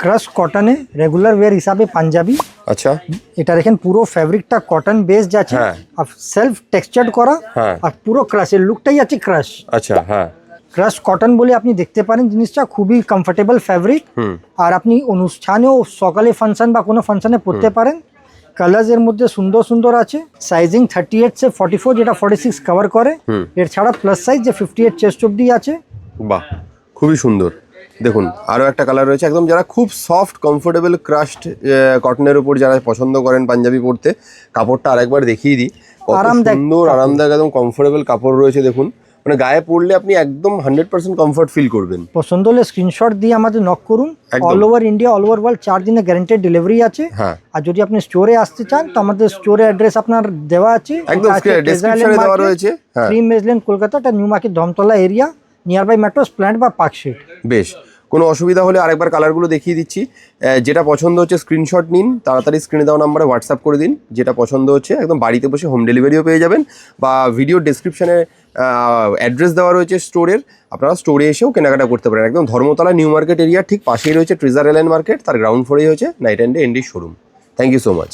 Crush কটনে regular wire হিসাবে পাঞ্জাবি। আচ্ছা। এটা দেখেন পুরো ফ্যাব্রিকটা কটন বেসড আছে। হ্যাঁ। আর সেলফ টেক্সচার্ড করা। হ্যাঁ। আর পুরো ক্রাশের লুকটাই আছে ক্রাশ আচ্ছা হ্যাঁ। ক্রাশ কটন বলে আপনি দেখতে পারেন জিনিসটা খুবই কমফোর্টেবল ফ্যাব্রিক আর আপনি অনুষ্ঠানেও সকালে ফাংশন বা কোনো ফাংশনে পরতে পারেন। কালার্স এর মধ্যে সুন্দর সুন্দর আছে। সাইজিং থার্টি এইট সে ফর্টি ফোর যেটা ফর্টি সিক্স কভার করে। এর ছাড়া প্লাস সাইজ যে ফিফটি এইট চেস্ট অব্দি আছে। বাহ খুবই সুন্দর। দেখুন আরও একটা কালার রয়েছে। একদম যারা খুব সফট কমফোর্টেবল ক্রাশড কটনের উপর যারা পছন্দ করেন পাঞ্জাবি পরতে কাপড়টা আরেকবার দেখিয়ে দিই। সুন্দর আরামদায়ক একদম কমফোর্টেবল কাপড় রয়েছে দেখুন। মানে গায়ে পরলে আপনি একদম হান্ড্রেড পার্সেন্ট কমফোর্ট ফিল করবেন। পছন্দ হলে স্ক্রিনশট দিয়ে আমাদের নক করুন। All over India all over world চার দিনে গ্যারেন্টেড ডেলিভারি আছে। হ্যাঁ। আর যদি আপনি স্টোরে আসতে চান তো আমাদের স্টোরে অ্যাড্রেস আপনার দেওয়া আছে। একদম ডেসক্রিপশনে দেওয়া রয়েছে। থ্রি মেজলেন কলকাতা এটা New Market Dharmatala area nearby metro plant বা পার্কশিট বেশ। কোনো অসুবিধা হলে আরেকবার কালারগুলো দেখিয়ে দিচ্ছি। যেটা পছন্দ হচ্ছে স্ক্রিনশট নিন, তাড়াতাড়ি স্ক্রিনে দেওয়া নাম্বারে হোয়াটসঅ্যাপ করে দিন। যেটা পছন্দ হচ্ছে, একদম বাড়িতে বসে হোম ডেলিভারিও পেয়ে যাবেন। বা ভিডিও ডেসক্রিপশনে অ্যাড্রেস দেওয়া রয়েছে স্টোরের আপনারা স্টোরে এসেও কেনাকাটা করতে পারেন। একদম ধর্মতলা নিউ মার্কেট এরিয়া ঠিক পাশেই রয়েছে ট্রেজার এলাইন মার্কেট তার গ্রাউন্ড ফ্লোরেই হয়েছে Night and Day showroom thank you so much